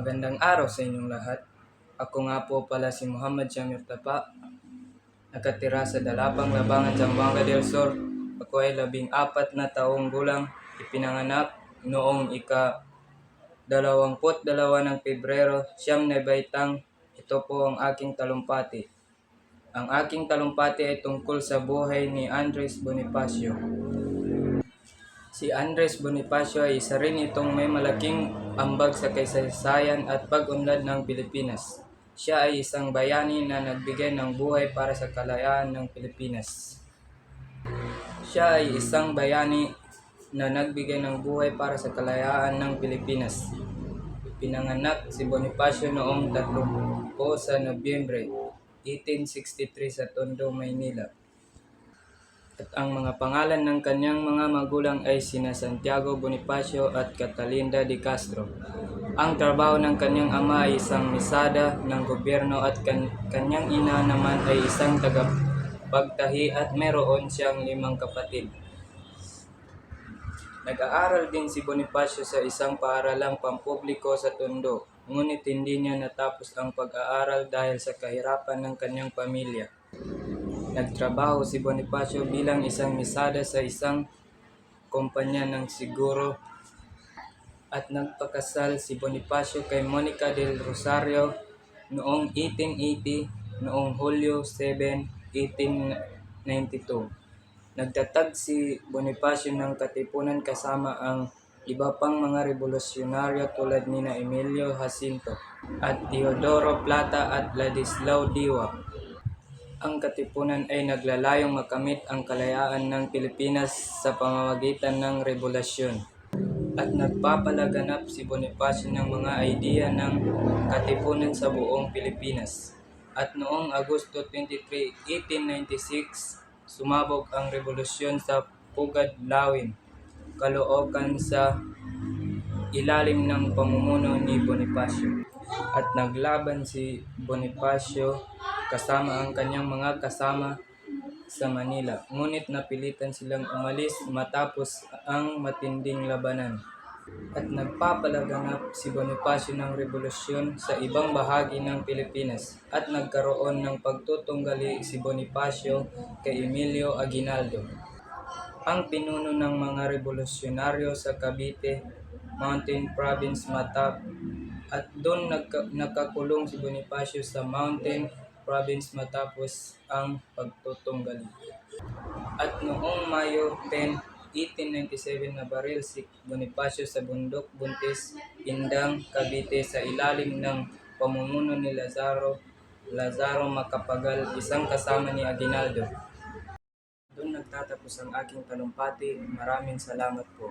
Magandang araw sa inyong lahat. Ako nga po pala si Muhammad Jamir Tapa. Nakatira sa Dalapang Labangan, Zamboanga del Sur. Ako ay labing apat na taong gulang. Ipinanganak noong ika dalawamput dalawa ng Pebrero, siyam na baitang. Ito po ang aking talumpati. Ang aking talumpati ay tungkol sa buhay ni Andres Bonifacio. Si Andres Bonifacio ay isa rin itong may malaking ambag sa kasaysayan at pag-unlad ng Pilipinas. Siya ay isang bayani na nagbigay ng buhay para sa kalayaan ng Pilipinas. Siya ay isang bayani na nagbigay ng buhay para sa kalayaan ng Pilipinas. Pinanganak si Bonifacio noong 30 po sa Nobyembre 1863 sa Tondo, Maynila. At ang mga pangalan ng kanyang mga magulang ay sina Santiago Bonifacio at Catalinda de Castro. Ang trabaho ng kanyang ama ay isang misada ng gobyerno at kan- kanyang ina naman ay isang tagapagtahi at meron siyang limang kapatid. Nag-aaral din si Bonifacio sa isang paaralang pampubliko sa Tondo, ngunit hindi niya natapos ang pag-aaral dahil sa kahirapan ng kanyang pamilya. Nagtrabaho si Bonifacio bilang isang misada sa isang kumpanya ng siguro at nagpakasal si Bonifacio kay Monica del Rosario noong 1880 noong Hulyo 7, 1892. Nagtatag si Bonifacio ng katipunan kasama ang iba pang mga revolusyonaryo tulad ni na Emilio Jacinto at Teodoro Plata at Ladislao Diwa. Ang katipunan ay naglalayong makamit ang kalayaan ng Pilipinas sa pamamagitan ng revolusyon. At nagpapalaganap si Bonifacio ng mga idea ng katipunan sa buong Pilipinas. At noong Agosto 23, 1896, sumabog ang revolusyon sa Pugad Lawin, Caloocan sa ilalim ng pamumuno ni Bonifacio. At naglaban si Bonifacio kasama ang kanyang mga kasama sa Manila. Ngunit napilitan silang umalis matapos ang matinding labanan. At nagpapalaganap si Bonifacio ng revolusyon sa ibang bahagi ng Pilipinas at nagkaroon ng pagtutunggali si Bonifacio kay Emilio Aguinaldo. Ang pinuno ng mga revolusyonaryo sa Cavite, Mountain Province Matap at doon nagka, nakakulong si Bonifacio sa Mountain Province matapos ang pagtutunggali. At noong Mayo 10, 1897 na baril si Bonifacio sa bundok Buntis, Indang, Cavite sa ilalim ng pamumuno ni Lazaro Lazaro Macapagal, isang kasama ni Aguinaldo. Doon nagtatapos ang aking talumpati. Maraming salamat po.